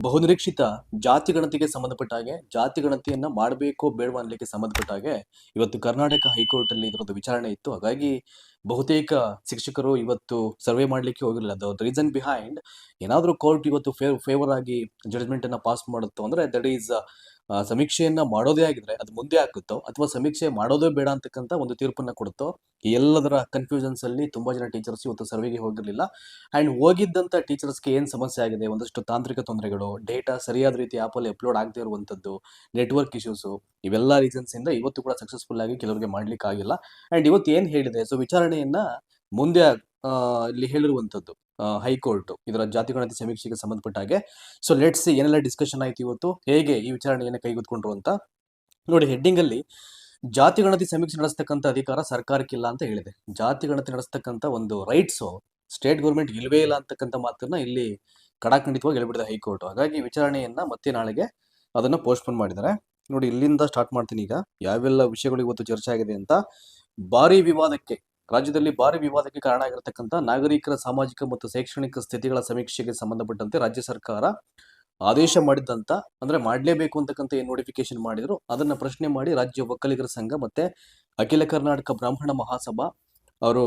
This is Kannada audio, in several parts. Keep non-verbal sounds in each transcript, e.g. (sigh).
ಬಹುನಿರೀಕ್ಷಿತ ಜಾತಿ ಗಣತಿಗೆ ಸಂಬಂಧಪಟ್ಟ ಹಾಗೆ ಜಾತಿ ಗಣತಿಯನ್ನ ಮಾಡಬೇಕೋ ಬೇಡವಾ ಅನ್ಲಿಕ್ಕೆ ಸಂಬಂಧಪಟ್ಟ ಹಾಗೆ ಇವತ್ತು ಕರ್ನಾಟಕ ಹೈಕೋರ್ಟ್ ಅಲ್ಲಿ ಇದರದ್ದು ವಿಚಾರಣೆ ಇತ್ತು. ಹಾಗಾಗಿ ಬಹುತೇಕ ಶಿಕ್ಷಕರು ಇವತ್ತು ಸರ್ವೆ ಮಾಡ್ಲಿಕ್ಕೆ ಹೋಗಿರಲಿಲ್ಲ. ಅದು ರೀಸನ್ ಬಿಹೈಂಡ್ ಏನಾದರೂ ಕೋರ್ಟ್ ಇವತ್ತು ಫೇವರ್ ಆಗಿ ಜಡ್ಜ್ಮೆಂಟ್ ಅನ್ನ ಪಾಸ್ ಮಾಡುತ್ತೋ ಅಂದ್ರೆ ದಟ್ ಈಸ್ ಸಮೀಕ್ಷೆಯನ್ನ ಮಾಡೋದೇ ಆಗಿದ್ರೆ ಅದು ಮುಂದೆ ಹಾಕುತ್ತೋ ಅಥವಾ ಸಮೀಕ್ಷೆ ಮಾಡೋದೇ ಬೇಡ ಅಂತಕ್ಕಂಥ ಒಂದು ತೀರ್ಪನ್ನ ಕೊಡುತ್ತೋ? ಎಲ್ಲದರ ಕನ್ಫ್ಯೂಷನ್ಸ್ ಅಲ್ಲಿ ತುಂಬಾ ಜನ ಟೀಚರ್ಸ್ ಇವತ್ತು ಸರ್ವೆಗೆ ಹೋಗಿರಲಿಲ್ಲ. ಅಂಡ್ ಹೋಗಿದ್ದಂತ ಟೀಚರ್ಸ್ಗೆ ಏನ್ ಸಮಸ್ಯೆ ಆಗಿದೆ? ಒಂದಷ್ಟು ತಾಂತ್ರಿಕ ತೊಂದರೆಗಳು ಡೇಟಾ ಸರಿಯಾದ ರೀತಿ ಆಪ್ ಅಲ್ಲಿ ಅಪ್ಲೋಡ್ ಆಗದೆ ಇರುವಂತದ್ದು ನೆಟ್ವರ್ಕ್ ಇಶ್ಯೂಸ್ ಇವೆಲ್ಲ ರೀಸನ್ಸ್ ಇಂದ ಇವತ್ತು ಕೂಡ ಸಕ್ಸಸ್ಫುಲ್ ಆಗಿ ಕೆಲವರಿಗೆ ಮಾಡ್ಲಿಕ್ಕೆ ಆಗಿಲ್ಲ ಅಂಡ್ ಇವತ್ತು ಏನ್ ಹೇಳಿದೆ? ಸೊ ವಿಚಾರಣೆಯನ್ನ ಮುಂದೆ ಇಲ್ಲಿ ಹೇಳಿರುವಂತದ್ದು ಹೈಕೋರ್ಟ್ ಇದರ ಜಾತಿ ಗಣತಿ ಸಮೀಕ್ಷೆಗೆ ಸಂಬಂಧಪಟ್ಟ ಹಾಗೆ. ಸೊ ಲೆಟ್ಸ್ ಏನೆಲ್ಲ ಡಿಸ್ಕಷನ್ ಆಯ್ತು ಇವತ್ತು, ಹೇಗೆ ಈ ವಿಚಾರಣೆಯನ್ನು ಕೈಗೊತ್ಕೊಂಡ್ರು ಅಂತ. ನೋಡಿ ಹೆಡ್ಡಿಂಗ್ ಅಲ್ಲಿ ಜಾತಿ ಗಣತಿ ಸಮೀಕ್ಷೆ ನಡೆಸ್ತಕ್ಕಂಥ ಅಧಿಕಾರ ಸರ್ಕಾರಕ್ಕಿಲ್ಲ ಅಂತ ಹೇಳಿದೆ. ಜಾತಿ ಗಣತಿ ನಡೆಸ್ತಕ್ಕಂಥ ಒಂದು ರೈಟ್ಸ್ ಸ್ಟೇಟ್ ಗೌರ್ಮೆಂಟ್ ಇಲ್ವೇ ಇಲ್ಲ ಅಂತಕ್ಕಂಥ ಮಾತನ್ನ ಇಲ್ಲಿ ಕಡಾಖಂಡಿತವಾಗಿ ಹೇಳ್ಬಿಡಿದೆ ಹೈಕೋರ್ಟ್. ಹಾಗಾಗಿ ವಿಚಾರಣೆಯನ್ನ ಮತ್ತೆ ನಾಳೆಗೆ ಅದನ್ನ ಪೋಸ್ಟ್ಪೋನ್ ಮಾಡಿದ್ದಾರೆ. ನೋಡಿ, ಇಲ್ಲಿಂದ ಸ್ಟಾರ್ಟ್ ಮಾಡ್ತೀನಿ ಈಗ. ಯಾವೆಲ್ಲ ವಿಷಯಗಳು ಇವತ್ತು ಚರ್ಚೆ ಆಗಿದೆ ಅಂತ, ಭಾರಿ ವಿವಾದಕ್ಕೆ ರಾಜ್ಯದಲ್ಲಿ ಭಾರಿ ವಿವಾದಕ್ಕೆ ಕಾರಣ ಆಗಿರತಕ್ಕಂಥ ನಾಗರಿಕರ ಸಾಮಾಜಿಕ ಮತ್ತು ಶೈಕ್ಷಣಿಕ ಸ್ಥಿತಿಗಳ ಸಮೀಕ್ಷೆಗೆ ಸಂಬಂಧಪಟ್ಟಂತೆ ರಾಜ್ಯ ಸರ್ಕಾರ ಆದೇಶ ಮಾಡಿದ್ದಂತ, ಅಂದ್ರೆ ಮಾಡಲೇಬೇಕು ಅಂತಕ್ಕಂಥ ಏನ್ ನೋಟಿಫಿಕೇಶನ್ ಮಾಡಿದ್ರು, ಅದನ್ನ ಪ್ರಶ್ನೆ ಮಾಡಿ ರಾಜ್ಯ ಒಕ್ಕಲಿಗರ ಸಂಘ ಮತ್ತೆ ಅಖಿಲ ಕರ್ನಾಟಕ ಬ್ರಾಹ್ಮಣ ಮಹಾಸಭಾ ಅವರು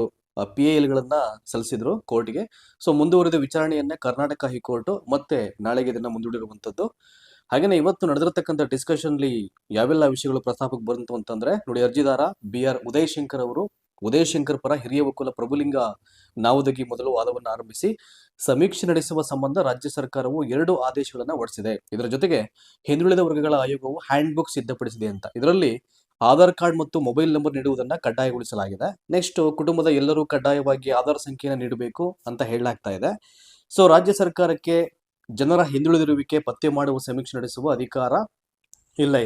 ಪಿ ಗಳನ್ನ ಸಲ್ಲಿಸಿದ್ರು ಕೋರ್ಟ್ಗೆ. ಸೊ ಮುಂದುವರಿದ ವಿಚಾರಣೆಯನ್ನ ಕರ್ನಾಟಕ ಹೈಕೋರ್ಟ್ ಮತ್ತೆ ನಾಳೆಗೆ ಇದನ್ನ ಮುಂದೂಡಿರುವಂತದ್ದು. ಹಾಗೇನೆ ಇವತ್ತು ನಡೆದಿರತಕ್ಕಂಥ ಡಿಸ್ಕಷನ್ ಅಲ್ಲಿ ಯಾವೆಲ್ಲ ವಿಷಯಗಳು ಪ್ರಸ್ತಾಪಕ್ಕೆ ಬಂತು ಅಂತಂದ್ರೆ, ನೋಡಿ ಅರ್ಜಿದಾರ ಬಿ ಆರ್ ಉದಯ್ ಶಂಕರ್ ಅವರು ಉದಯ್ ಶಂಕರ್ ಪರ ಹಿರಿಯ ವಕೀಲ ಪ್ರಭುಲಿಂಗ ನಾವುದಗಿ ಮೊದಲು ವಾದವನ್ನು ಆರಂಭಿಸಿ, ಸಮೀಕ್ಷೆ ನಡೆಸುವ ಸಂಬಂಧ ರಾಜ್ಯ ಸರ್ಕಾರವು ಎರಡು ಆದೇಶಗಳನ್ನು ಹೊರಡಿಸಿದೆ. ಇದರ ಜೊತೆಗೆ ಹಿಂದುಳಿದ ವರ್ಗಗಳ ಆಯೋಗವು ಹ್ಯಾಂಡ್ ಬುಕ್ ಸಿದ್ಧಪಡಿಸಿದೆ ಅಂತ. ಇದರಲ್ಲಿ ಆಧಾರ್ ಕಾರ್ಡ್ ಮತ್ತು ಮೊಬೈಲ್ ನಂಬರ್ ನೀಡುವುದನ್ನು ಕಡ್ಡಾಯಗೊಳಿಸಲಾಗಿದೆ. ನೆಕ್ಸ್ಟ್ ಕುಟುಂಬದ ಎಲ್ಲರೂ ಕಡ್ಡಾಯವಾಗಿ ಆಧಾರ್ ಸಂಖ್ಯೆಯನ್ನು ನೀಡಬೇಕು ಅಂತ ಹೇಳಲಾಗ್ತಾ ಇದೆ. ಸೊ, ರಾಜ್ಯ ಸರ್ಕಾರಕ್ಕೆ ಜನರ ಹಿಂದುಳಿದಿರುವಿಕೆ ಪತ್ತೆ ಮಾಡುವ ಸಮೀಕ್ಷೆ ನಡೆಸುವ ಅಧಿಕಾರ ಇಲ್ಲಿ.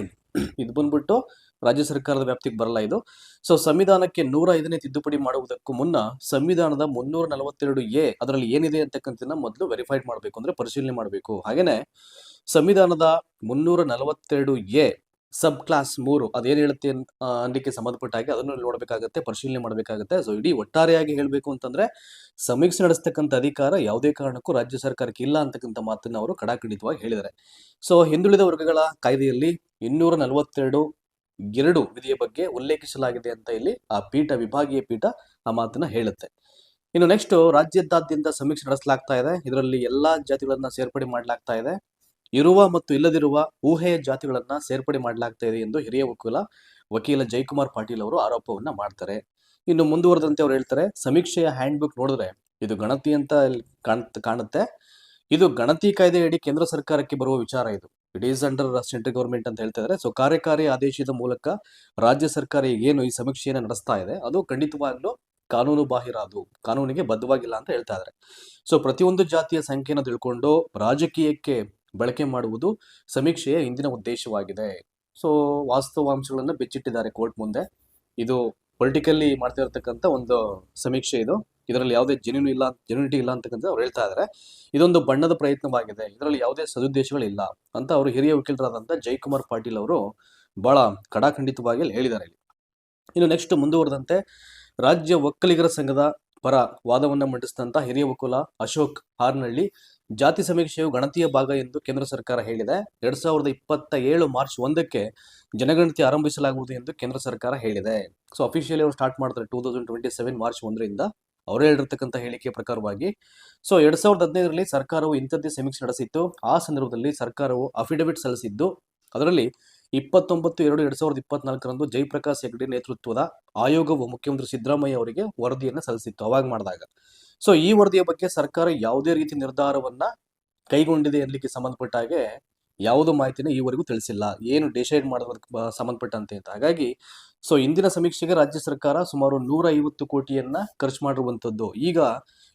ಇದು ಬಂದ್ಬಿಟ್ಟು ರಾಜ್ಯ ಸರ್ಕಾರದ ವ್ಯಾಪ್ತಿಗೆ ಬರಲ್ಲ ಇದು. ಸೊ ಸಂವಿಧಾನಕ್ಕೆ ನೂರ ಐದನೇ ತಿದ್ದುಪಡಿ ಮಾಡುವುದಕ್ಕೂ ಮುನ್ನ ಸಂವಿಧಾನದ ಮುನ್ನೂರ ನಲವತ್ತೆರಡು ಎ ಅದರಲ್ಲಿ ಏನಿದೆ ಅಂತಕ್ಕಂಥದ್ದನ್ನ ಮೊದಲು ವೆರಿಫೈಡ್ ಮಾಡಬೇಕು ಅಂದ್ರೆ ಪರಿಶೀಲನೆ ಮಾಡಬೇಕು. ಹಾಗೇನೆ ಸಂವಿಧಾನದ ಮುನ್ನೂರ ನಲವತ್ತೆರಡು ಎ ಸಬ್ ಕ್ಲಾಸ್ ಮೂರು ಅದೇನು ಹೇಳುತ್ತೆ ಅನ್ನಕ್ಕೆ ಸಂಬಂಧಪಟ್ಟ ಹಾಗೆ ಅದನ್ನು ನೋಡಬೇಕಾಗತ್ತೆ, ಪರಿಶೀಲನೆ ಮಾಡಬೇಕಾಗತ್ತೆ. ಸೊ ಇಡೀ ಒಟ್ಟಾರೆಯಾಗಿ ಹೇಳಬೇಕು ಅಂತಂದ್ರೆ ಸಮೀಕ್ಷೆ ನಡೆಸ್ತಕ್ಕಂಥ ಅಧಿಕಾರ ಯಾವುದೇ ಕಾರಣಕ್ಕೂ ರಾಜ್ಯ ಸರ್ಕಾರಕ್ಕೆ ಇಲ್ಲ ಅಂತಕ್ಕಂಥ ಮಾತನ್ನು ಅವರು ಕಡಾಖಂಡಿತವಾಗಿ ಹೇಳಿದ್ದಾರೆ. ಸೊ ಹಿಂದುಳಿದ ವರ್ಗಗಳ ಕಾಯ್ದೆಯಲ್ಲಿ ಇನ್ನೂರ ನಲವತ್ತೆರಡು ಎರಡು ವಿಧಿಯ ಬಗ್ಗೆ ಉಲ್ಲೇಖಿಸಲಾಗಿದೆ ಅಂತ ಇಲ್ಲಿ ಆ ಪೀಠ, ವಿಭಾಗೀಯ ಪೀಠ ಆ ಮಾತನ್ನ ಹೇಳುತ್ತೆ. ಇನ್ನು ನೆಕ್ಸ್ಟ್ ರಾಜ್ಯದಾದ್ಯಂತ ಸಮೀಕ್ಷೆ ನಡೆಸಲಾಗ್ತಾ ಇದೆ. ಇದರಲ್ಲಿ ಎಲ್ಲಾ ಜಾತಿಗಳನ್ನ ಸೇರ್ಪಡೆ ಮಾಡಲಾಗ್ತಾ ಇದೆ. ಇರುವ ಮತ್ತು ಇಲ್ಲದಿರುವ ಊಹೆಯ ಜಾತಿಗಳನ್ನ ಸೇರ್ಪಡೆ ಮಾಡಲಾಗ್ತಾ ಇದೆ ಎಂದು ಹಿರಿಯ ವಕೀಲ ವಕೀಲ ಜಯಕುಮಾರ್ ಪಾಟೀಲ್ ಅವರು ಆರೋಪವನ್ನ ಮಾಡ್ತಾರೆ. ಇನ್ನು ಮುಂದುವರೆದಂತೆ ಅವ್ರು ಹೇಳ್ತಾರೆ, ಸಮೀಕ್ಷೆಯ ಹ್ಯಾಂಡ್ ಬುಕ್ ನೋಡಿದ್ರೆ ಇದು ಗಣತಿ ಅಂತ ಕಾಣುತ್ತೆ. ಇದು ಗಣತಿ ಕಾಯ್ದೆಯಡಿ ಕೇಂದ್ರ ಸರ್ಕಾರಕ್ಕೆ ಬರುವ ವಿಚಾರ ಇದು. It is under central government ಅಂತ ಹೇಳ್ತಾ ಇದ್ದಾರೆ ಸೊ ಕಾರ್ಯಕಾರಿ ಆದೇಶದ ಮೂಲಕ ರಾಜ್ಯ ಸರ್ಕಾರ ಏನು ಈ ಸಮೀಕ್ಷೆಯನ್ನು ನಡೆಸ್ತಾ ಇದೆ, ಅದು ಖಂಡಿತವಾಗ್ಲೂ ಕಾನೂನು ಬಾಹಿರ ಅದು ಕಾನೂನಿಗೆ ಬದ್ಧವಾಗಿಲ್ಲ ಅಂತ ಹೇಳ್ತಾ ಇದ್ದಾರೆ ಸೊ ಪ್ರತಿಯೊಂದು ಜಾತಿಯ ಸಂಖ್ಯೆಯನ್ನು ತಿಳ್ಕೊಂಡು ರಾಜಕೀಯಕ್ಕೆ ಬಳಕೆ ಮಾಡುವುದು ಸಮೀಕ್ಷೆಯ ಇಂದಿನ ಉದ್ದೇಶವಾಗಿದೆ. ಸೊ ವಾಸ್ತವಾಂಶಗಳನ್ನು ಬೆಚ್ಚಿಟ್ಟಿದ್ದಾರೆ ಕೋರ್ಟ್ ಮುಂದೆ. ಇದು ಪೊಲಿಟಿಕಲ್ಲಿ ಮಾಡ್ತಾ ಇರತಕ್ಕಂಥ ಒಂದು ಸಮೀಕ್ಷೆ ಇದು. ಇದರಲ್ಲಿ ಯಾವುದೇ ಜೆನ್ಯೂನ್ ಇಲ್ಲ ಜೆನ್ಯೂನಿಟಿ ಇಲ್ಲ ಅಂತಕ್ಕಂಥ ಅವ್ರು ಹೇಳ್ತಾ ಇದ್ದಾರೆ ಇದೊಂದು ಬಣ್ಣದ ಪ್ರಯತ್ನವಾಗಿದೆ. ಇದರಲ್ಲಿ ಯಾವುದೇ ಸದುದ್ದೇಶಗಳಿಲ್ಲ ಅಂತ ಅವರು ಹಿರಿಯ ವಕೀಲರಾದಂಥ ಜಯಕುಮಾರ್ ಪಾಟೀಲ್ ಅವರು ಬಹಳ ಕಡಾಖಂಡಿತವಾಗಿ ಅಲ್ಲಿ ಹೇಳಿದ್ದಾರೆ ಇಲ್ಲಿ. ಇನ್ನು ನೆಕ್ಸ್ಟ್ ಮುಂದುವರೆದಂತೆ ರಾಜ್ಯ ಒಕ್ಕಲಿಗರ ಸಂಘದ ಪರ ವಾದವನ್ನ ಮಂಡಿಸಿದಂಥ ಹಿರಿಯ ವಕೀಲ ಅಶೋಕ್ ಹಾರ್ನಹಳ್ಳಿ ಜಾತಿ ಸಮೀಕ್ಷೆಯು ಗಣತಿಯ ಭಾಗ ಎಂದು ಕೇಂದ್ರ ಸರ್ಕಾರ ಹೇಳಿದೆ. ಎರಡ್ ಸಾವಿರದ ಇಪ್ಪತ್ತ ಏಳು ಮಾರ್ಚ್ ಒಂದಕ್ಕೆ ಜನಗಣತಿ ಆರಂಭಿಸಲಾಗುವುದು ಎಂದು ಕೇಂದ್ರ ಸರ್ಕಾರ ಹೇಳಿದೆ. ಸೊ ಅಫಿಷಿಯಲಿ ಅವರು ಸ್ಟಾರ್ಟ್ ಮಾಡ್ತಾರೆ two thousand twenty seven March ಒಂದರಿಂದ ಅವರೇ ಹೇಳಿರ್ತಕ್ಕಂಥ ಹೇಳಿಕೆ ಪ್ರಕಾರವಾಗಿ. ಸೊ ಎರಡ್ ಸಾವಿರದ ಹದಿನೈದರಲ್ಲಿ ಸರ್ಕಾರವು ಇಂಥದ್ದೇ ಸಮೀಕ್ಷೆ ನಡೆಸಿತ್ತು. ಆ ಸಂದರ್ಭದಲ್ಲಿ ಸರ್ಕಾರವು ಅಫಿಡವಿಟ್ ಸಲ್ಲಿಸಿದ್ದು, ಅದರಲ್ಲಿ ಇಪ್ಪತ್ತೊಂಬತ್ತು ಎರಡು ಎರಡ್ ಸಾವಿರದ ಇಪ್ಪತ್ನಾಲ್ಕರಂದು ಜಯಪ್ರಕಾಶ್ ಹೆಗ್ಡೆ ನೇತೃತ್ವದ ಆಯೋಗವು ಮುಖ್ಯಮಂತ್ರಿ ಸಿದ್ದರಾಮಯ್ಯ ಅವರಿಗೆ ವರದಿಯನ್ನು ಸಲ್ಲಿಸಿತ್ತು ಅವಾಗ ಮಾಡಿದಾಗ. ಸೊ ಈ ವರದಿಯ ಬಗ್ಗೆ ಸರ್ಕಾರ ಯಾವುದೇ ರೀತಿ ನಿರ್ಧಾರವನ್ನ ಕೈಗೊಂಡಿದೆ ಎನ್ಲಿಕ್ಕೆ ಸಂಬಂಧಪಟ್ಟ ಹಾಗೆ ಯಾವುದೇ ಮಾಹಿತಿನ ಈವರೆಗೂ ತಿಳಿಸಿಲ್ಲ. ಏನು ಡಿಸೈಡ್ ಮಾಡೋದಕ್ಕೆ ಸಂಬಂಧಪಟ್ಟಂತೆ ಅಂತ. ಹಾಗಾಗಿ ಸೊ ಇಂದಿನ ಸಮೀಕ್ಷೆಗೆ ರಾಜ್ಯ ಸರ್ಕಾರ ಸುಮಾರು ನೂರ ಐವತ್ತು ಕೋಟಿಯನ್ನ ಖರ್ಚು ಮಾಡಿರುವಂಥದ್ದು. ಈಗ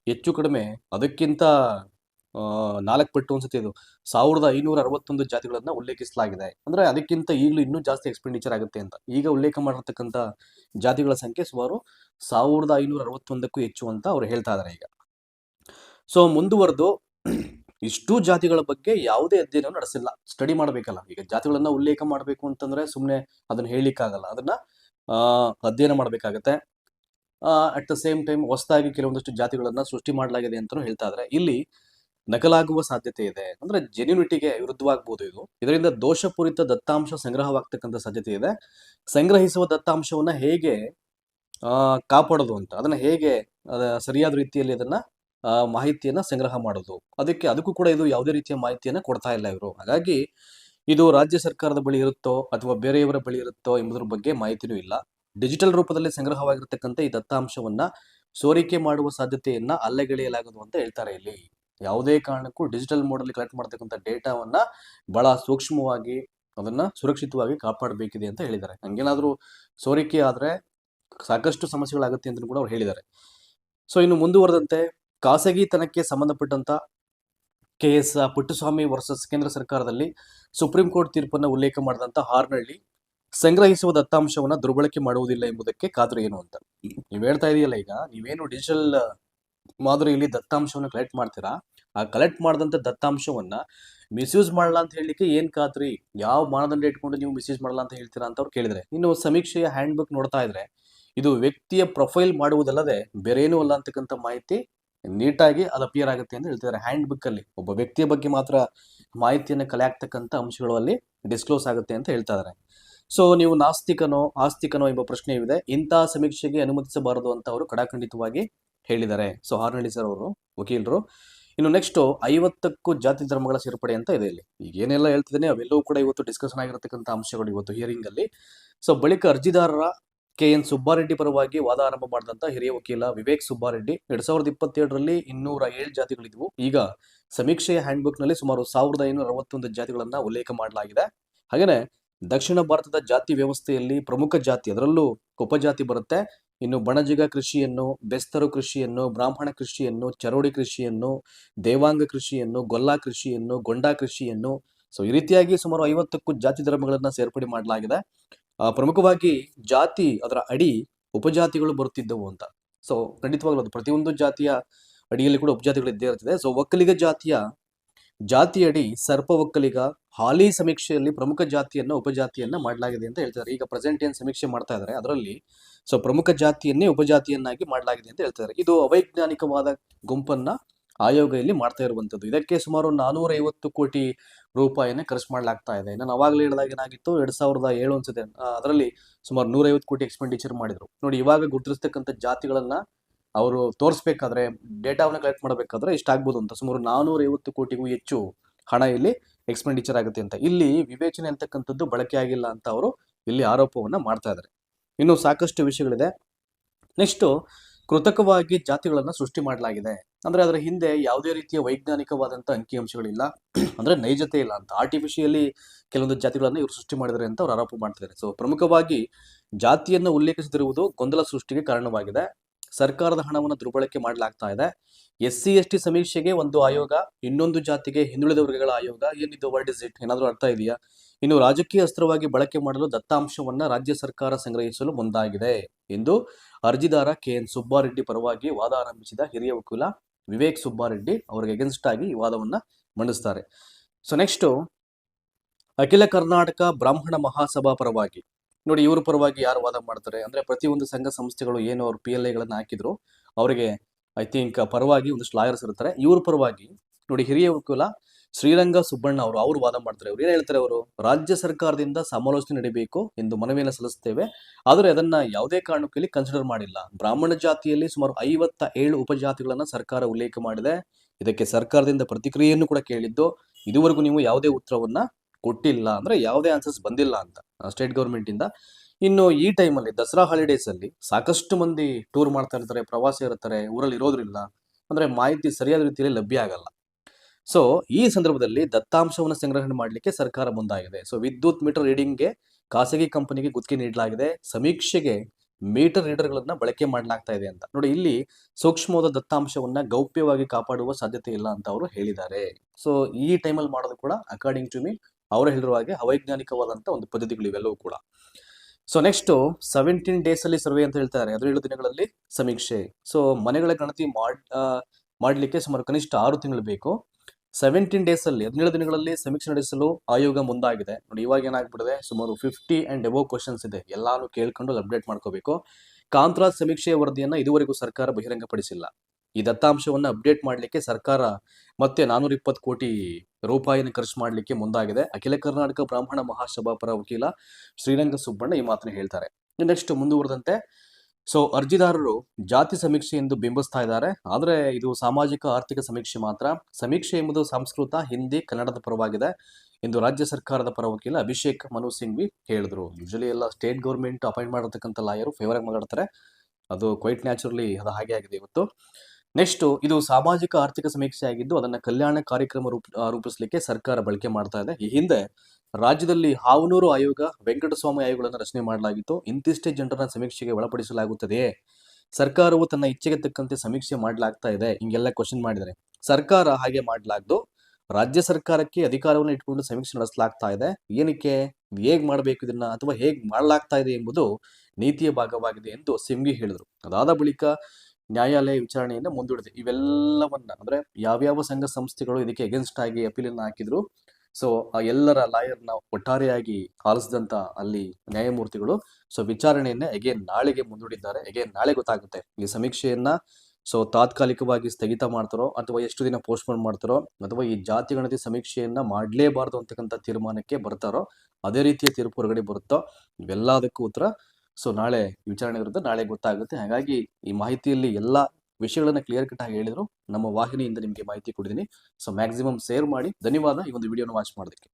ಹೆಚ್ಚು ಕಡಿಮೆ ಅದಕ್ಕಿಂತ ನಾಲ್ಕು ಪಟ್ಟು ಅನ್ಸುತ್ತೆ ಇದು. ಸಾವಿರದ ಐನೂರ ಅರವತ್ತೊಂದು ಜಾತಿಗಳನ್ನ ಉಲ್ಲೇಖಿಸಲಾಗಿದೆ. ಅಂದ್ರೆ ಅದಕ್ಕಿಂತ ಈಗಲೂ ಇನ್ನೂ ಜಾಸ್ತಿ ಎಕ್ಸ್ಪೆಂಡಿಚರ್ ಆಗುತ್ತೆ ಅಂತ. ಈಗ ಉಲ್ಲೇಖ ಮಾಡಿರ್ತಕ್ಕಂಥ ಜಾತಿಗಳ ಸಂಖ್ಯೆ ಸುಮಾರು ಸಾವಿರದ ಐನೂರ ಅರವತ್ತೊಂದಕ್ಕೂ ಹೆಚ್ಚು ಅಂತ ಅವ್ರು ಹೇಳ್ತಾ ಇದ್ದಾರೆ ಈಗ. ಸೊ ಮುಂದುವರೆದು ಇಷ್ಟು ಜಾತಿಗಳ ಬಗ್ಗೆ ಯಾವುದೇ ಅಧ್ಯಯನ ನಡೆಸಿಲ್ಲ. ಸ್ಟಡಿ ಮಾಡಬೇಕಲ್ಲ. ಈಗ ಜಾತಿಗಳನ್ನ ಉಲ್ಲೇಖ ಮಾಡಬೇಕು ಅಂತಂದ್ರೆ ಸುಮ್ಮನೆ ಅದನ್ನ ಹೇಳಲಿಕ್ಕಾಗಲ್ಲ. ಅದನ್ನ ಅಧ್ಯಯನ ಮಾಡಬೇಕಾಗತ್ತೆ. ಅಟ್ ದ ಸೇಮ್ ಟೈಮ್ ಹೊಸದಾಗಿ ಕೆಲವೊಂದಷ್ಟು ಜಾತಿಗಳನ್ನ ಸೃಷ್ಟಿ ಮಾಡಲಾಗಿದೆ ಅಂತಲೂ ಹೇಳ್ತಾ ಇದ್ರೆ. ಇಲ್ಲಿ ನಕಲಾಗುವ ಸಾಧ್ಯತೆ ಇದೆ. ಅಂದ್ರೆ ಜೆನ್ಯುನಿಟಿಗೆ ವಿರುದ್ಧವಾಗಬಹುದು ಇದು. ಇದರಿಂದ ದೋಷಪೂರಿತ ದತ್ತಾಂಶ ಸಂಗ್ರಹವಾಗ್ತಕ್ಕಂಥ ಸಾಧ್ಯತೆ ಇದೆ. ಸಂಗ್ರಹಿಸುವ ದತ್ತಾಂಶವನ್ನ ಹೇಗೆ ಕಾಪಾಡೋದು ಅಂತ, ಅದನ್ನ ಹೇಗೆ ಸರಿಯಾದ ರೀತಿಯಲ್ಲಿ ಅದನ್ನ ಮಾಹಿತಿಯನ್ನ ಸಂಗ್ರಹ ಮಾಡೋದು. ಅದಕ್ಕೆ ಅದಕ್ಕೂ ಕೂಡ ಇದು ಯಾವುದೇ ರೀತಿಯ ಮಾಹಿತಿಯನ್ನ ಕೊಡ್ತಾ ಇಲ್ಲ ಇವರು. ಹಾಗಾಗಿ ಇದು ರಾಜ್ಯ ಸರ್ಕಾರದ ಬಳಿ ಇರುತ್ತೋ ಅಥವಾ ಬೇರೆಯವರ ಬಳಿ ಇರುತ್ತೋ ಎಂಬುದರ ಬಗ್ಗೆ ಮಾಹಿತಿನೂ ಇಲ್ಲ. ಡಿಜಿಟಲ್ ರೂಪದಲ್ಲಿ ಸಂಗ್ರಹವಾಗಿರ್ತಕ್ಕಂಥ ಈ ದತ್ತಾಂಶವನ್ನ ಸೋರಿಕೆ ಮಾಡುವ ಸಾಧ್ಯತೆಯನ್ನ ಅಲ್ಲೆಗೆಳೆಯಲಾಗದು ಅಂತ ಹೇಳ್ತಾರೆ ಇಲ್ಲಿ. ಯಾವುದೇ ಕಾರಣಕ್ಕೂ ಡಿಜಿಟಲ್ ಮೋಡಲ್ಲಿ ಕಲೆಕ್ಟ್ ಮಾಡ್ತಕ್ಕಂಥ ಡೇಟಾವನ್ನ ಬಹಳ ಸೂಕ್ಷ್ಮವಾಗಿ ಅದನ್ನ ಸುರಕ್ಷಿತವಾಗಿ ಕಾಪಾಡಬೇಕಿದೆ ಅಂತ ಹೇಳಿದ್ದಾರೆ. ಹಂಗೇನಾದ್ರೂ ಸೋರಿಕೆ ಆದ್ರೆ ಸಾಕಷ್ಟು ಸಮಸ್ಯೆಗಳಾಗುತ್ತೆ ಅಂತ ಕೂಡ ಅವ್ರು ಹೇಳಿದ್ದಾರೆ. ಸೊ ಇನ್ನು ಮುಂದುವರೆದಂತೆ ಖಾಸಗಿತನಕ್ಕೆ ಸಂಬಂಧಪಟ್ಟಂತ ಕೆ ಎಸ್ ಪುಟ್ಟಸ್ವಾಮಿ ವರ್ಸಸ್ ಕೇಂದ್ರ ಸರ್ಕಾರದಲ್ಲಿ ಸುಪ್ರೀಂ ಕೋರ್ಟ್ ತೀರ್ಪನ್ನು ಉಲ್ಲೇಖ ಮಾಡಿದಂತ ಹಾರ್ನಳ್ಳಿ ಸಂಗ್ರಹಿಸುವ ದತ್ತಾಂಶವನ್ನ ದುರ್ಬಳಕೆ ಮಾಡುವುದಿಲ್ಲ ಎಂಬುದಕ್ಕೆ ಖಾತ್ರಿ ಏನು ಅಂತ. ನೀವು ಹೇಳ್ತಾ ಇದೆಯಲ್ಲ ಈಗ, ನೀವೇನು ಡಿಜಿಟಲ್ ಮಾದರಿಯಲ್ಲಿ ದತ್ತಾಂಶವನ್ನು ಕಲೆಕ್ಟ್ ಮಾಡ್ತೀರಾ? ಆ ಕಲೆಕ್ಟ್ ಮಾಡಿದಂತ ದತ್ತಾಂಶವನ್ನ ಮಿಸ್ಯೂಸ್ ಮಾಡಲ್ಲ ಅಂತ ಹೇಳಲಿಕ್ಕೆ ಏನು ಖಾತ್ರಿ ಯಾವ ಮಾನದಂಡ ಇಟ್ಕೊಂಡು ನೀವು ಮಿಸ್ಯೂಸ್ ಮಾಡಲ್ಲ ಅಂತ ಹೇಳ್ತೀರಾ ಅಂತ ಅವ್ರು ಕೇಳಿದ್ರೆ. ಇನ್ನು ಸಮೀಕ್ಷೆಯ ಹ್ಯಾಂಡ್ ಬುಕ್ ನೋಡ್ತಾ ಇದ್ರೆ, ಇದು ವ್ಯಕ್ತಿಯ ಪ್ರೊಫೈಲ್ ಮಾಡುವುದಲ್ಲದೆ ಬೇರೇನೂ ಅಲ್ಲ ಅಂತಕ್ಕಂಥ ಮಾಹಿತಿ ನೀಟಾಗಿ ಅದು ಅಪಿಯರ್ ಆಗುತ್ತೆ ಅಂತ ಹೇಳ್ತಿದ್ದಾರೆ. ಹ್ಯಾಂಡ್ ಬುಕ್ ಅಲ್ಲಿ ಒಬ್ಬ ವ್ಯಕ್ತಿಯ ಬಗ್ಗೆ ಮಾತ್ರ ಮಾಹಿತಿಯನ್ನು ಕಲೆ ಆಗ್ತಕ್ಕಂಥ ಅಂಶಗಳು ಅಲ್ಲಿ ಡಿಸ್ಕ್ಲೋಸ್ ಆಗುತ್ತೆ ಅಂತ ಹೇಳ್ತಾ ಇದ್ದಾರೆ. ಸೊ ನೀವು ನಾಸ್ತಿಕನೋ, ಆಸ್ತಿಕನೋ ಎಂಬ ಪ್ರಶ್ನೆ ಇದೆ ಇಂತಹ ಸಮೀಕ್ಷೆಗೆ ಅನುಮತಿಸಬಾರದು ಅಂತ ಅವರು ಕಡಾಖಂಡಿತವಾಗಿ ಹೇಳಿದ್ದಾರೆ. ಸೊ ಹಾರ್ನಳ್ಳಿ ಸರ್ ಅವರು, ವಕೀಲರು. ಇನ್ನು ನೆಕ್ಸ್ಟ್ ಐವತ್ತಕ್ಕೂ ಜಾತಿ ಧರ್ಮಗಳ ಸೇರ್ಪಡೆ ಅಂತ ಇದೆ ಇಲ್ಲಿ. ಈಗ ಏನೆಲ್ಲ ಹೇಳ್ತಿದ್ದೇನೆ, ಅವೆಲ್ಲವೂ ಕೂಡ ಇವತ್ತು ಡಿಸ್ಕಷನ್ ಆಗಿರತಕ್ಕಂಥ ಅಂಶಗಳು ಇವತ್ತು ಹಿಯರಿಂಗ್ ಅಲ್ಲಿ. ಸೊ ಬಳಿಕ ಅರ್ಜಿದಾರರ ಕೆ ಎನ್ ಸುಬ್ಬಾರೆಡ್ಡಿ ಪರವಾಗಿ ವಾದ ಆರಂಭ ಮಾಡಿದಂತ ಹಿರಿಯ ವಕೀಲ ವಿವೇಕ್ ಸುಬ್ಬಾರೆಡ್ಡಿ. ಎರಡ್ ಸಾವಿರದ ಇಪ್ಪತ್ತೇಳರಲ್ಲಿ ಇನ್ನೂರ ಏಳು ಜಾತಿಗಳಿದ್ವು. ಈಗ ಸಮೀಕ್ಷೆಯ ಹ್ಯಾಂಡ್ ಬುಕ್ನಲ್ಲಿ ಸುಮಾರು ಸಾವಿರದ ಐನೂರ ಅರವತ್ತೊಂದು ಜಾತಿಗಳನ್ನ ಉಲ್ಲೇಖ ಮಾಡಲಾಗಿದೆ. ಹಾಗೇನೆ ದಕ್ಷಿಣ ಭಾರತದ ಜಾತಿ ವ್ಯವಸ್ಥೆಯಲ್ಲಿ ಪ್ರಮುಖ ಜಾತಿ ಅದರಲ್ಲೂ ಉಪಜಾತಿ ಬರುತ್ತೆ. ಇನ್ನು ಬಣಜಿಗ ಕೃಷಿಯನ್ನು, ಬೆಸ್ತರು ಕೃಷಿಯನ್ನು, ಬ್ರಾಹ್ಮಣ ಕೃಷಿಯನ್ನು, ಚರೋಡಿ ಕೃಷಿಯನ್ನು, ದೇವಾಂಗ ಕೃಷಿಯನ್ನು, ಗೊಲ್ಲಾ ಕೃಷಿಯನ್ನು, ಗೊಂಡಾ ಕೃಷಿಯನ್ನು. ಸೊ ಈ ರೀತಿಯಾಗಿ ಸುಮಾರು ಐವತ್ತಕ್ಕೂ ಜಾತಿ ಧರ್ಮಗಳನ್ನ ಸೇರ್ಪಡೆ ಮಾಡಲಾಗಿದೆ. ಪ್ರಮುಖವಾಗಿ ಜಾತಿ ಅದರ ಅಡಿ ಉಪಜಾತಿಗಳು ಬರುತ್ತಿದ್ದವು ಅಂತ. ಸೊ ಖಂಡಿತವಾಗ್ಲೂ ಅದು ಪ್ರತಿಯೊಂದು ಜಾತಿಯ ಅಡಿಯಲ್ಲಿ ಕೂಡ ಉಪಜಾತಿಗಳು ಇದ್ದೇ ಇರ್ತದೆ ಸೊ ಒಕ್ಕಲಿಗ ಜಾತಿಯ ಜಾತಿಯಡಿ ಸರ್ಪ ಒಕ್ಕಲಿಗ ಹಾಲಿ ಸಮೀಕ್ಷೆಯಲ್ಲಿ ಪ್ರಮುಖ ಜಾತಿಯನ್ನ ಉಪಜಾತಿಯನ್ನ ಮಾಡಲಾಗಿದೆ ಅಂತ ಹೇಳ್ತಾರೆ ಈಗ ಪ್ರೆಸೆಂಟ್ ಏನ್ ಸಮೀಕ್ಷೆ ಮಾಡ್ತಾ ಇದ್ದಾರೆ ಅದರಲ್ಲಿ ಸೊ ಪ್ರಮುಖ ಜಾತಿಯನ್ನೇ ಉಪಜಾತಿಯನ್ನಾಗಿ ಮಾಡಲಾಗಿದೆ ಅಂತ ಹೇಳ್ತಾರೆ ಇದು ಅವೈಜ್ಞಾನಿಕವಾದ ಗುಂಪನ್ನ ಆಯೋಗ ಇಲ್ಲಿ ಮಾಡ್ತಾ ಇರುವಂಥದ್ದು. ಇದಕ್ಕೆ ಸುಮಾರು ನಾನೂರ ಐವತ್ತು ಕೋಟಿ ರೂಪಾಯಿನ ಖರ್ಚು ಮಾಡಲಾಗ್ತಾ ಇದೆ. ನಾನು ಅವಾಗಲೇ ಹೇಳಿದಾಗ ಏನಾಗಿತ್ತು, ಎರಡು ಸಾವಿರದ ಏಳು ಅನ್ಸುತ್ತೆ. ಅದರಲ್ಲಿ ಸುಮಾರು ನೂರೈವತ್ತು ಕೋಟಿ ಎಕ್ಸ್ಪೆಂಡಿಚರ್ ಮಾಡಿದ್ರು. ನೋಡಿ, ಇವಾಗ ಗುರುತಿಸ್ತಕ್ಕಂಥ ಜಾತಿಗಳನ್ನ ಅವರು ತೋರಿಸ್ಬೇಕಾದ್ರೆ, ಡೇಟಾವನ್ನು ಕಲೆಕ್ಟ್ ಮಾಡಬೇಕಾದ್ರೆ ಇಷ್ಟಾಗ್ಬೋದು ಅಂತ. ಸುಮಾರು ನಾನೂರ ಐವತ್ತು ಕೋಟಿಗೂ ಹೆಚ್ಚು ಹಣ ಇಲ್ಲಿ ಎಕ್ಸ್ಪೆಂಡಿಚರ್ ಆಗುತ್ತೆ ಅಂತ. ಇಲ್ಲಿ ವಿವೇಚನೆ ಅಂತಕ್ಕಂಥದ್ದು ಬಳಕೆ ಆಗಿಲ್ಲ ಅಂತ ಅವರು ಇಲ್ಲಿ ಆರೋಪವನ್ನ ಮಾಡ್ತಾ ಇದ್ದಾರೆ. ಇನ್ನು ಸಾಕಷ್ಟು ವಿಷಯಗಳಿದೆ. ನೆಕ್ಸ್ಟ್ ಕೃತಕವಾಗಿ ಜಾತಿಗಳನ್ನು ಸೃಷ್ಟಿ ಮಾಡಲಾಗಿದೆ. ಅಂದ್ರೆ ಅದರ ಹಿಂದೆ ಯಾವುದೇ ರೀತಿಯ ವೈಜ್ಞಾನಿಕವಾದಂತ ಅಂಕಿಅಂಶಗಳಿಲ್ಲ. (clears throat) ಅಂದ್ರೆ ನೈಜತೆ ಇಲ್ಲ ಅಂತ. ಆರ್ಟಿಫಿಷಿಯಲಿ ಕೆಲವೊಂದು ಜಾತಿಗಳನ್ನು ಇವರು ಸೃಷ್ಟಿ ಮಾಡಿದ್ದಾರೆ ಅಂತ ಅವರು ಆರೋಪ ಮಾಡ್ತಿದ್ದಾರೆ ಸೊ ಪ್ರಮುಖವಾಗಿ ಜಾತಿಯನ್ನು ಉಲ್ಲೇಖಿಸದಿರುವುದು ಗೊಂದಲ ಸೃಷ್ಟಿಗೆ ಕಾರಣವಾಗಿದೆ. ಸರ್ಕಾರದ ಹಣವನ್ನು ದುರ್ಬಳಕೆ ಮಾಡಲಾಗ್ತಾ ಇದೆ. ಎಸ್ ಸಿ ಎಸ್ ಟಿ ಸಮೀಕ್ಷೆಗೆ ಒಂದು ಆಯೋಗ, ಇನ್ನೊಂದು ಜಾತಿಗೆ ಹಿಂದುಳಿದ ವರ್ಗಗಳ ಆಯೋಗ, ಏನಿದು ವರ್ಡ್ ಇಸ್ ಇಟ್ ಏನಾದರೂ ಅರ್ಥ ಇದೆಯಾ? ಇನ್ನು ರಾಜಕೀಯ ಅಸ್ತ್ರವಾಗಿ ಬಳಕೆ ಮಾಡಲು ದತ್ತಾಂಶವನ್ನ ರಾಜ್ಯ ಸರ್ಕಾರ ಸಂಗ್ರಹಿಸಲು ಮುಂದಾಗಿದೆ ಎಂದು ಅರ್ಜಿದಾರ ಕೆ ಎನ್ ಸುಬ್ಬಾರೆಡ್ಡಿ ಪರವಾಗಿ ವಾದ ಆರಂಭಿಸಿದ ಹಿರಿಯ ವಕೀಲ ವಿವೇಕ್ ಸುಬ್ಬಾರೆಡ್ಡಿ ಅವರಿಗೆ ಅಗೇನ್ಸ್ಟ್ ಆಗಿ ಈ ವಾದವನ್ನ ಮಂಡಿಸ್ತಾರೆ. ಸೊ ನೆಕ್ಸ್ಟ್ ಅಖಿಲ ಕರ್ನಾಟಕ ಬ್ರಾಹ್ಮಣ ಮಹಾಸಭಾ ಪರವಾಗಿ. ನೋಡಿ ಇವ್ರ ಪರವಾಗಿ ಯಾರು ವಾದ ಮಾಡ್ತಾರೆ? ಅಂದ್ರೆ ಪ್ರತಿಯೊಂದು ಸಂಘ ಸಂಸ್ಥೆಗಳು ಏನು ಅವ್ರು ಪಿ ಎಲ್ ಎಗಳನ್ನ ಹಾಕಿದ್ರು, ಅವರಿಗೆ ಐ ಥಿಂಕ್ ಪರವಾಗಿ ಒಂದಿಷ್ಟು ಲಾಯರ್ಸ್ ಇರ್ತಾರೆ. ಇವ್ರ ಪರವಾಗಿ, ನೋಡಿ ಹಿರಿಯ ವಕೀಲ ಶ್ರೀರಂಗ ಸುಬ್ಬಣ್ಣ ಅವರು ಅವರು ವಾದ ಮಾಡ್ತಾರೆ. ಅವ್ರು ಏನ್ ಹೇಳ್ತಾರೆ ಅವರು? ರಾಜ್ಯ ಸರ್ಕಾರದಿಂದ ಸಮಾಲೋಚನೆ ನಡೀಬೇಕು ಎಂದು ಮನವಿಯನ್ನು ಸಲ್ಲಿಸುತ್ತೇವೆ. ಆದರೆ ಅದನ್ನ ಯಾವುದೇ ಕಾರಣಕ್ಕೂ ಕನ್ಸಿಡರ್ ಮಾಡಿಲ್ಲ. ಬ್ರಾಹ್ಮಣ ಜಾತಿಯಲ್ಲಿ ಸುಮಾರು ಐವತ್ತ ಏಳು ಉಪಜಾತಿಗಳನ್ನ ಸರ್ಕಾರ ಉಲ್ಲೇಖ ಮಾಡಿದೆ. ಇದಕ್ಕೆ ಸರ್ಕಾರದಿಂದ ಪ್ರತಿಕ್ರಿಯೆಯನ್ನು ಕೂಡ ಕೇಳಿದ್ದು, ಇದುವರೆಗೂ ನೀವು ಯಾವುದೇ ಉತ್ತರವನ್ನ ಕೊಟ್ಟಿಲ್ಲ ಅಂದ್ರೆ ಯಾವುದೇ ಆನ್ಸರ್ಸ್ ಬಂದಿಲ್ಲ ಅಂತ ಸ್ಟೇಟ್ ಗೌರ್ಮೆಂಟಿಂದ ಇನ್ನು ಈ ಟೈಮಲ್ಲಿ ದಸರಾ ಹಾಲಿಡೇಸ್ ಅಲ್ಲಿ ಸಾಕಷ್ಟು ಮಂದಿ ಟೂರ್ ಮಾಡ್ತಾ ಇರ್ತಾರೆ, ಪ್ರವಾಸ ಇರ್ತಾರೆ, ಊರಲ್ಲಿ ಇರೋದ್ರಿಲ್ಲ ಅಂದ್ರೆ ಮಾಹಿತಿ ಸರಿಯಾದ ರೀತಿಯಲ್ಲಿ ಲಭ್ಯ ಆಗಲ್ಲ. ಸೊ ಈ ಸಂದರ್ಭದಲ್ಲಿ ದತ್ತಾಂಶವನ್ನು ಸಂಗ್ರಹಣೆ ಮಾಡಲಿಕ್ಕೆ ಸರ್ಕಾರ ಮುಂದಾಗಿದೆ. ಸೊ ವಿದ್ಯುತ್ ಮೀಟರ್ ರೀಡಿಂಗ್ಗೆ ಖಾಸಗಿ ಕಂಪನಿಗೆ ಗುತ್ತಿಗೆ ನೀಡಲಾಗಿದೆ. ಸಮೀಕ್ಷೆಗೆ ಮೀಟರ್ ರೀಡರ್ಗಳನ್ನ ಬಳಕೆ ಮಾಡಲಾಗ್ತಾ ಇದೆ ಅಂತ. ನೋಡಿ, ಇಲ್ಲಿ ಸೂಕ್ಷ್ಮವಾದ ದತ್ತಾಂಶವನ್ನ ಗೌಪ್ಯವಾಗಿ ಕಾಪಾಡುವ ಸಾಧ್ಯತೆ ಇಲ್ಲ ಅಂತ ಅವರು ಹೇಳಿದ್ದಾರೆ. ಸೊ ಈ ಟೈಮಲ್ಲಿ ಮಾಡೋದು ಕೂಡ ಅಕಾರ್ಡಿಂಗ್ ಟು ಮೀ ಅವರು ಹೇಳಿರುವ ಹಾಗೆ ಅವೈಜ್ಞಾನಿಕವಾದಂಥ ಒಂದು ಪದ್ಧತಿಗಳು ಇವೆಲ್ಲವೂ ಕೂಡ. ಸೊ ನೆಕ್ಸ್ಟ್ ಸೆವೆಂಟೀನ್ ಡೇಸ್ ಅಲ್ಲಿ ಸರ್ವೆ ಅಂತ ಹೇಳ್ತಾರೆ ಹದಿನೇಳು ದಿನಗಳಲ್ಲಿ ಸಮೀಕ್ಷೆ. ಸೊ ಮನೆಗಳ ಗಣತಿ ಮಾಡ್ ಮಾಡ್ಲಿಕ್ಕೆ ಸುಮಾರು ಕನಿಷ್ಠ ಆರು ತಿಂಗಳು ಬೇಕು. ಸೆವೆಂಟೀನ್ ಡೇಸ್ ಅಲ್ಲಿ, ಹದಿನೇಳು ದಿನಗಳಲ್ಲಿ ಸಮೀಕ್ಷೆ ನಡೆಸಲು ಆಯೋಗ ಮುಂದಾಗಿದೆ. ನೋಡಿ, ಇವಾಗ ಏನಾಗ್ಬಿಟ್ಟಿದೆ? ಸುಮಾರು ಫಿಫ್ಟಿ ಅಂಡ್ ಎಬೋ ಕ್ವಶನ್ಸ್ ಇದೆ. ಎಲ್ಲಾನು ಕೇಳ್ಕೊಂಡು ಅಪ್ಡೇಟ್ ಮಾಡ್ಕೋಬೇಕು. ಕಾಂತರಾಜ್ ಸಮೀಕ್ಷೆಯ ವರದಿಯನ್ನ ಇದುವರೆಗೂ ಸರ್ಕಾರ ಬಹಿರಂಗಪಡಿಸಿಲ್ಲ. ಈ ದತ್ತಾಂಶವನ್ನು ಅಪ್ಡೇಟ್ ಮಾಡಲಿಕ್ಕೆ ಸರ್ಕಾರ ಮತ್ತೆ ನಾನೂರ ಇಪ್ಪತ್ತು ಕೋಟಿ ರೂಪಾಯಿನ ಖರ್ಚು ಮಾಡಲಿಕ್ಕೆ ಮುಂದಾಗಿದೆ. ಅಖಿಲ ಕರ್ನಾಟಕ ಬ್ರಾಹ್ಮಣ ಮಹಾಸಭಾ ಪರ ವಕೀಲ ಶ್ರೀರಂಗ ಸುಬ್ಬಣ್ಣ ಈ ಮಾತನ್ನು ಹೇಳ್ತಾರೆ. ನೆಕ್ಸ್ಟ್ ಮುಂದುವರೆದಂತೆ, ಸೊ ಅರ್ಜಿದಾರರು ಜಾತಿ ಸಮೀಕ್ಷೆ ಎಂದು ಬಿಂಬಿಸ್ತಾ ಇದ್ದಾರೆ. ಆದರೆ ಇದು ಸಾಮಾಜಿಕ ಆರ್ಥಿಕ ಸಮೀಕ್ಷೆ ಮಾತ್ರ. ಸಮೀಕ್ಷೆ ಎಂಬುದು ಸಂಸ್ಕೃತ, ಹಿಂದಿ, ಕನ್ನಡದ ಪರವಾಗಿದೆ ಎಂದು ರಾಜ್ಯ ಸರ್ಕಾರದ ಪರ ವಕೀಲ ಅಭಿಷೇಕ್ ಮನು ಸಿಂಘ್ವಿ ಹೇಳಿದ್ರು. ಯೂಶಲಿ ಎಲ್ಲ ಸ್ಟೇಟ್ ಗೌರ್ಮೆಂಟ್ ಅಪಾಯಿಂಟ್ ಮಾಡಿರ್ತಕ್ಕಂಥ ಲಾಯರು ಫೇವರ್ ಆಗಿ ಮಾತಾಡ್ತಾರೆ. ಅದು ಕ್ವೈಟ್ ನ್ಯಾಚುರಲಿ ಅದು ಹಾಗೆ ಆಗಿದೆ ಇವತ್ತು. ನೆಕ್ಸ್ಟ್ ಇದು ಸಾಮಾಜಿಕ ಆರ್ಥಿಕ ಸಮೀಕ್ಷೆ ಆಗಿದ್ದು, ಅದನ್ನ ಕಲ್ಯಾಣ ಕಾರ್ಯಕ್ರಮ ರೂಪ ರೂಪಿಸಲಿಕ್ಕೆ ಸರ್ಕಾರ ಬಳಕೆ ಮಾಡ್ತಾ ಇದೆ. ಈ ಹಿಂದೆ ರಾಜ್ಯದಲ್ಲಿ ಹಾವನೂರು ಆಯೋಗ, ವೆಂಕಟಸ್ವಾಮಿ ಆಯೋಗಗಳನ್ನು ರಚನೆ ಮಾಡಲಾಗಿತ್ತು. ಇಂತಿಷ್ಟೇ ಜನರನ್ನ ಸಮೀಕ್ಷೆಗೆ ಒಳಪಡಿಸಲಾಗುತ್ತದೆಯೇ? ಸರ್ಕಾರವು ತನ್ನ ಇಚ್ಛೆಗೆ ತಕ್ಕಂತೆ ಸಮೀಕ್ಷೆ ಮಾಡಲಾಗ್ತಾ ಇದೆ. ಹಿಂಗೆಲ್ಲ ಕ್ವಶನ್ ಮಾಡಿದರೆ. ಸರ್ಕಾರ ಹಾಗೆ ಮಾಡಲಾಗ್ದು. ರಾಜ್ಯ ಸರ್ಕಾರಕ್ಕೆ ಅಧಿಕಾರವನ್ನು ಇಟ್ಕೊಂಡು ಸಮೀಕ್ಷೆ ನಡೆಸಲಾಗ್ತಾ ಇದೆ. ಏನಕ್ಕೆ? ಹೇಗ್ ಮಾಡಬೇಕು ಇದನ್ನ? ಅಥವಾ ಹೇಗ್ ಮಾಡಲಾಗ್ತಾ ಇದೆ ಎಂಬುದು ನೀತಿಯ ಭಾಗವಾಗಿದೆ ಎಂದು ಸಿಂಗಿ ಹೇಳಿದರು. ಅದಾದ ಬಳಿಕ ನ್ಯಾಯಾಲಯ ವಿಚಾರಣೆಯನ್ನು ಮುಂದೂಡಿದೆ. ಇವೆಲ್ಲವನ್ನ ಅಂದ್ರೆ ಯಾವ್ಯಾವ ಸಂಘ ಸಂಸ್ಥೆಗಳು ಇದಕ್ಕೆ ಅಗೇನ್ಸ್ಟ್ ಆಗಿ ಅಪೀಲನ್ನು ಹಾಕಿದ್ರು ಸೊ ಆ ಎಲ್ಲರ ಲಾಯರ್ನ ಒಟ್ಟಾರೆಯಾಗಿ ಆಲಿಸಿದಂತ ಅಲ್ಲಿ ನ್ಯಾಯಮೂರ್ತಿಗಳು ಸೊ ವಿಚಾರಣೆಯನ್ನ ಅಗೇನ್ ನಾಳೆಗೆ ಮುಂದೂಡಿದ್ದಾರೆ. ಅಗೇನ್ ನಾಳೆ ಗೊತ್ತಾಗುತ್ತೆ ಈ ಸಮೀಕ್ಷೆಯನ್ನ ಸೊ ತಾತ್ಕಾಲಿಕವಾಗಿ ಸ್ಥಗಿತ ಮಾಡ್ತಾರೋ ಅಥವಾ ಎಷ್ಟು ದಿನ ಪೋಸ್ಟ್ಪೋನ್ ಮಾಡ್ತಾರೋ ಅಥವಾ ಈ ಜಾತಿ ಗಣತಿ ಸಮೀಕ್ಷೆಯನ್ನ ಮಾಡಲೇಬಾರದು ಅಂತಕ್ಕಂಥ ತೀರ್ಮಾನಕ್ಕೆ ಬರ್ತಾರೋ, ಅದೇ ರೀತಿಯ ತೀರ್ಪು ಹೊರಗಡೆ ಬರುತ್ತೋ, ಇವೆಲ್ಲದಕ್ಕೂ ಉತ್ತರ ಸೊ ನಾಳೆ ವಿಚಾರಣೆ ಇರುತ್ತೆ, ನಾಳೆ ಗೊತ್ತಾಗುತ್ತೆ. ಹಾಗಾಗಿ ಈ ಮಾಹಿತಿಯಲ್ಲಿ ಎಲ್ಲ ವಿಷಯಗಳನ್ನ ಕ್ಲಿಯರ್ ಕಟ್ ಆಗಿ ಹೇಳಿದ್ರು. ನಮ್ಮ ವಾಹಿನಿಯಿಂದ ನಿಮಗೆ ಮಾಹಿತಿ ಕೊಡಿದ್ದೀನಿ. ಸೊ ಮ್ಯಾಕ್ಸಿಮಮ್ ಶೇರ್ ಮಾಡಿ, ಧನ್ಯವಾದ ಈ ಒಂದು ವಿಡಿಯೋನ ವಾಚ್ ಮಾಡೋದಕ್ಕೆ.